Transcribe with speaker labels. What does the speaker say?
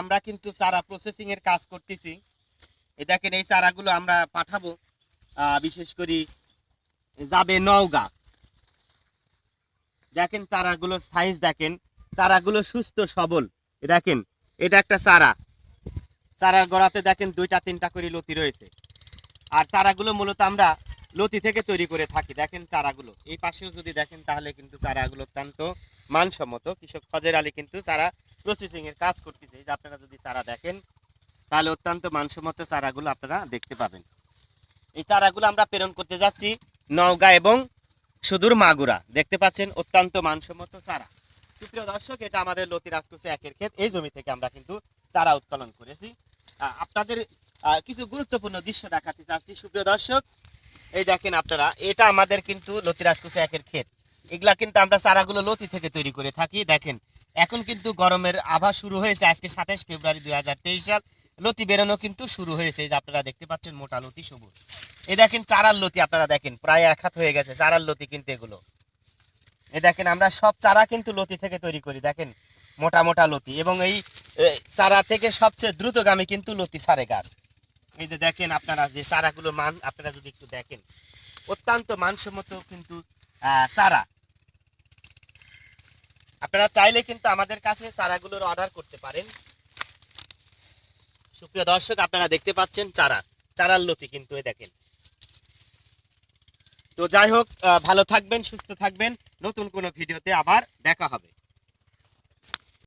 Speaker 1: আমরা কিন্তু চারা প্রসেসিং এর কাজ করতেছি। এই দেখেন, এই চারাগুলো আমরা পাঠাবো বিশেষ করে যাবে নওগাঁ। দেখেন চারাগুলো সাইজ দেখেন, চারাগুলো সুস্থ, সবল। দেখেন, এটা একটা চারা। চারার গোড়াতে দেখেন দুইটা, তিনটা করে লতি রয়েছে। আর চারাগুলো মূলত আমরা লতি থেকে তৈরি করে থাকি। দেখেন চারাগুলো। এই পাশেও যদি দেখেন, তাহলে কিন্তু চারাগুলো অত্যন্ত মানসম্মত। কৃষক ফজর আলী কিন্তু চারা প্রসেসিং এর কাজ করতেছে। যে আপনারা যদি চারা দেখেন, তাহলে অত্যন্ত মানসম্মত চারাগুলো আপনারা দেখতে পাবেন। এই চারাগুলো আমরা প্রেরণ করতে যাচ্ছি নওগাঁ এবং সুদূর মাগুরা। দেখতে পাচ্ছেন অত্যন্ত মানসম্মত চারা। সুপ্রিয় দর্শক, এটা আমাদের লতি রাজকুচে একের ক্ষেত। এই জমি থেকে আমরা কিন্তু চারা উৎপাদন করেছি। আপনাদের কিছু গুরুত্বপূর্ণ দৃশ্য দেখাতে চাচ্ছি। সুপ্রিয় দর্শক, এই দেখেন আপনারা, এটা আমাদের কিন্তু লতি রাজকুচে একের ক্ষেত। এগুলা কিন্তু আমরা চারাগুলো লতি থেকে তৈরি করে থাকি। দেখেন এখন কিন্তু গরমের আভা শুরু হয়েছে আজকে সাতাশ ফেব্রুয়ারি দুই হাজার তেইশ সাল। লতি বেরোনো কিন্তু শুরু হয়েছে, এই যে আপনারা দেখতে পাচ্ছেন মোটা লতি সবুজ। এই দেখেন চারার লতি, আপনারা দেখেন, প্রায় এক হাত হয়ে গেছে চারার লতি কিন্তু এগুলো। এ দেখেন, আমরা সব চারা কিন্তু লতি থেকে তৈরি করি, দেখেন, মোটা মোটা লতি। এবং এই চারা থেকে সবচেয়ে দ্রুতগামী কিন্তু লতি সারে গাছ। এই যে দেখেন আপনারা যে চারাগুলো মান, আপনারা যদি একটু দেখেন, অত্যন্ত মানসম্মত কিন্তু চারা। আপনারা চাইলে কিন্তু আমাদের কাছে চারাগুলোর অর্ডার করতে পারেন। সুপ্রিয় দর্শক, আপনারা দেখতে পাচ্ছেন চারা, চারার লতি কিন্তু দেখেন। তো যাই হোক ভালো থাকবেন, সুস্থ থাকবেন। নতুন কোনো ভিডিওতে আবার দেখা